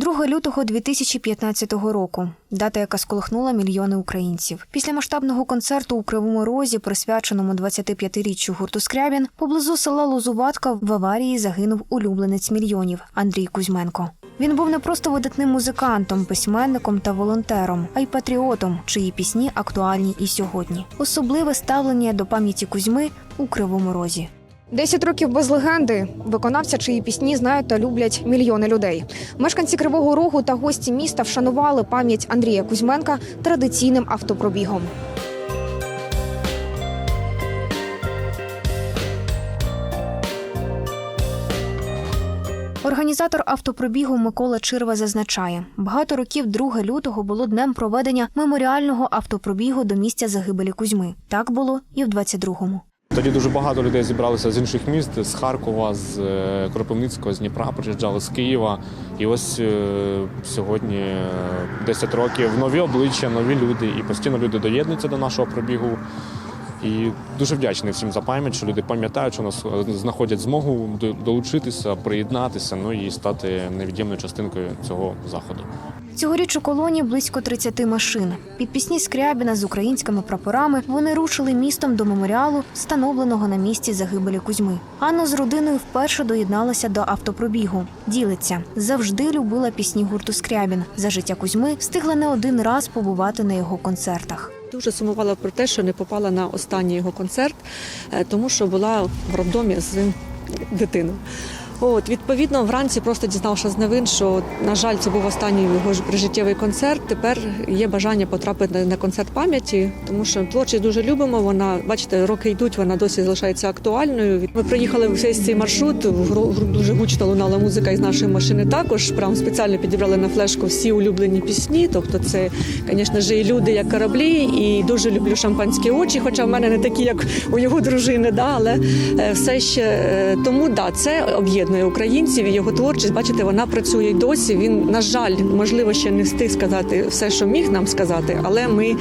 2 лютого 2015 року. Дата, яка сколихнула мільйони українців. Після масштабного концерту у Кривому Розі, присвяченому 25-річчю гурту Скрябін, поблизу села Лозуватка в аварії загинув улюбленець мільйонів Андрій Кузьменко. Він був не просто видатним музикантом, письменником та волонтером, а й патріотом, чиї пісні актуальні і сьогодні. Особливе ставлення до пам'яті Кузьми у Кривому Розі. Десять років без легенди виконавця, чиї пісні знають та люблять мільйони людей. Мешканці Кривого Рогу та гості міста вшанували пам'ять Андрія Кузьменка традиційним автопробігом. Організатор автопробігу Микола Чирва зазначає, багато років 2 лютого було днем проведення меморіального автопробігу до місця загибелі Кузьми. Так було і в 22-му. Тоді дуже багато людей зібралися з інших міст, з Харкова, з е, Кропивницького, з Дніпра, приїжджали з Києва. І ось е, сьогодні е, 10 років нові обличчя, нові люди, і постійно люди доєднуються до нашого пробігу. І дуже вдячний всім за пам'ять, що люди пам'ятають, що нас е, знаходять змогу долучитися, приєднатися, ну і стати невід'ємною частинкою цього заходу. Цьогоріч у колоні близько 30 машин. Під пісні Скрябіна з українськими прапорами вони рушили містом до меморіалу, встановленого на місці загибелі Кузьми. Анна з родиною вперше доєдналася до автопробігу. Ділиться завжди любила пісні гурту Скрябін. За життя Кузьми встигла не один раз побувати на його концертах. Дуже сумувала про те, що не попала на останній його концерт, е, тому що була в роддомі з дитиною. От, відповідно, вранці просто дізнавши з новин, що, на жаль, це був останній його прижиттєвий концерт. Тепер є бажання потрапити на- концерт пам'яті, тому що творчість дуже любимо. Вона, бачите, роки йдуть, вона досі залишається актуальною. Ми приїхали весь цей маршрут. Дуже гучно лунала музика із нашої машини. Також прям спеціально підібрали на флешку всі улюблені пісні. Тобто, це, звісно ж, і люди як кораблі, і дуже люблю шампанські очі. Хоча в мене не такі, як у його дружини, да, але е, все ще е, тому да, це об'єднує українців і його творчість. Бачите, вона працює й досі. Він, на жаль, можливо, ще не встиг сказати все, що міг нам сказати, але ми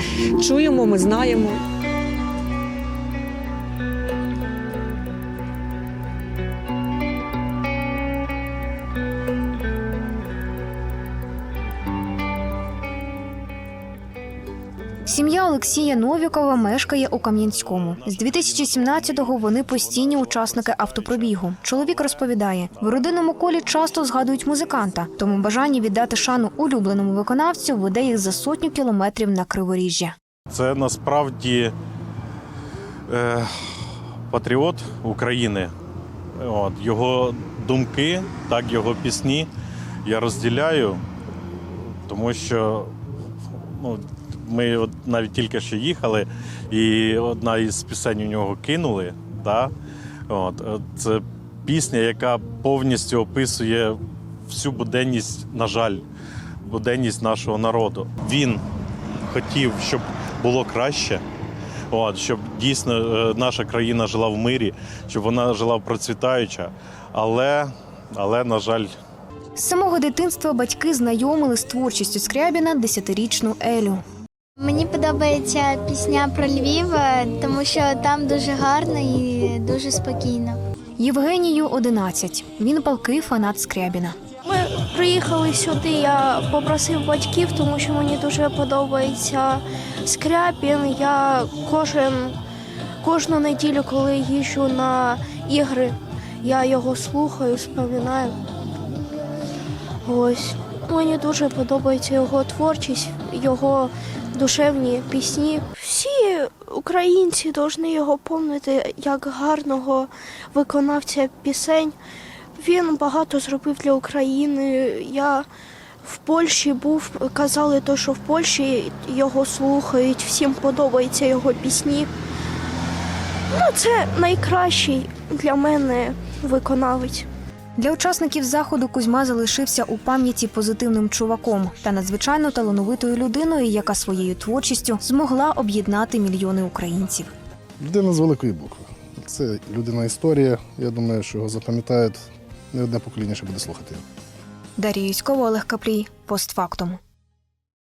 чуємо, ми знаємо. Сім'я Олексія Новікова мешкає у Кам'янському. З 2017-го вони постійні учасники автопробігу. Чоловік розповідає, в родинному колі часто згадують музиканта, тому бажання віддати шану улюбленому виконавцю веде їх за сотню кілометрів на криворіжжя. Це насправді е, патріот України. От, його думки, так, його пісні я розділяю, тому що ну, ми от навіть тільки що їхали, і одна із пісень у нього кинули. Да? От, е, це пісня, яка повністю описує всю буденність, на жаль, буденність нашого народу. Він хотів, щоб було краще, от, щоб дійсно е, наша країна жила в мирі, щоб вона жила процвітаюча. Але, але на жаль, З самого дитинства батьки знайомили з творчістю Скрябіна десятирічну Елю. Мені подобається пісня про Львів, е, тому що там дуже гарно і дуже спокійно. Євгенію 11. Він палкий фанат Скрябіна. Ми приїхали сюди. Я попросив батьків, тому що мені дуже подобається скряпін. Я кожен кожну неділю, коли їжджу на ігри, я його слухаю, споминаю. Ось мені дуже подобається його творчість, його душевні пісні. Всі українці повинні його пам'ятати як гарного виконавця пісень. Він багато зробив для України. Я в Польщі був, казали, то, що в Польщі його слухають, всім подобаються його пісні. Ну, це найкращий для мене виконавець. Для учасників заходу Кузьма залишився у пам'яті позитивним чуваком та надзвичайно талановитою людиною, яка своєю творчістю змогла об'єднати мільйони українців. Людина з великої букви. Це людина історія. Я думаю, що його запам'ятають не одне покоління ще буде слухати. Дарія Юськова, Олег Каплій, постфактум.